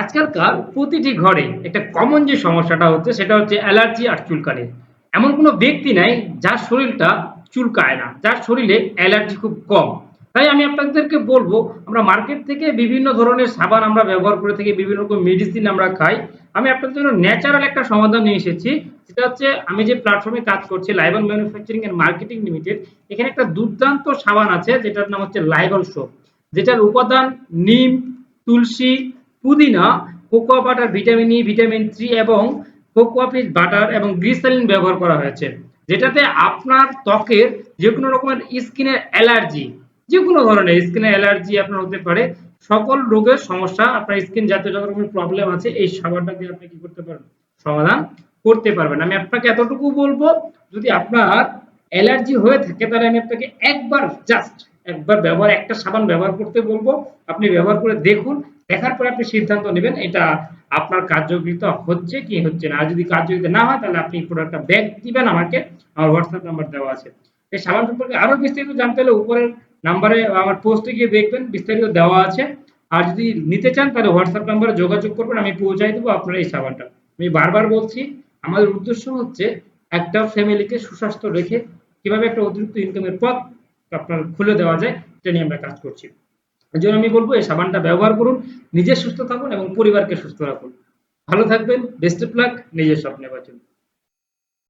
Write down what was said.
আজকালকার প্রতিটি ঘরে একটা কমন যে সমস্যাটা হচ্ছে, সেটা হচ্ছে অ্যালার্জি আর চুলকানি। এমন কোনো ব্যক্তি নাই যার শরীরটা চুলকায় না, যার শরীরে অ্যালার্জি খুব কম। তাই আমি আপনাদেরকে বলব, আমরা মার্কেট থেকে বিভিন্ন ধরনের সাবান আমরা ব্যবহার করে থাকি, বিভিন্ন রকম মেডিসিন আমরা খাই। আমি আপনাদের জন্য ন্যাচারাল একটা সমাধান নিয়ে এসেছি, সেটা হচ্ছে আমি যে প্ল্যাটফর্মে কাজ করছি লাইবল ম্যানুফ্যাকচারিং এন্ড মার্কেটিং লিমিটেড এখানে একটা দুর্দান্ত সাবান আছে, যেটার নাম হচ্ছে লাইবল সোপ যেটার উপাদান নিম, তুলসী পুদিনা, cocoa butter vitamin E vitamin C এবং কোকোয়া পিস বাটার এবং গ্লিসারিন ব্যবহার করা হয়েছে, যেটাতে আপনার ত্বকের যে কোনো রকমের স্কিনের অ্যালার্জি যে কোনো ধরনের স্কিনের অ্যালার্জি আপনার হতে পারে, সকল রোগের সমস্যা আপনার স্কিন জাতীয় যত রকমের প্রবলেম আছে, এই সাবানটা দিয়ে আপনি কি করতে পারবেন? সমাধান করতে পারবেন। আমি আপনাকে এতটুকু বলব, যদি আপনার অ্যালার্জি হয়ে থাকে, তাহলে আমি আপনাকে একবার জাস্ট একবার ব্যবহার, একটা সাবান ব্যবহার করতে বলব। আপনি ব্যবহার করে দেখুন, দেখার পরে আপনি সিদ্ধান্ত নেবেন এটা আপনার কার্যকরিতা হচ্ছে কি হচ্ছে না। আর যদি কার্যকরিতা না হয়, তাহলে আপনি প্রোডাক্টটা ব্যাক দিবেন আমাকে। আমার হোয়াটসঅ্যাপ নাম্বার দেওয়া আছে। এই সাবান সম্পর্কে আরও বিস্তারিত জানতে হলে উপরের নাম্বারে আমার পোস্টে গিয়ে দেখবেন, বিস্তারিত দেওয়া আছে। আর যদি নিতে চান, তাহলে হোয়াটসঅ্যাপ নাম্বারে যোগাযোগ করবেন, আমি পৌঁছাই দেবো আপনার এই সাবানটা। আমি বারবার বলছি, আমাদের উদ্দেশ্য হচ্ছে একটা ফ্যামিলিকে সুস্বাস্থ্য রেখে কীভাবে একটা অতিরিক্ত ইনকামের পথ আপনার খুলে দেওয়া যায়, এটা নিয়ে আমরা কাজ করছি। এই জন্য আমি বলব, এই সাবানটা ব্যবহার করুন, নিজে সুস্থ থাকুন এবং পরিবারকে সুস্থ রাখুন। ভালো থাকবেন বেস্ট অফ লাক নিজের স্বপ্নে বাঁচুন।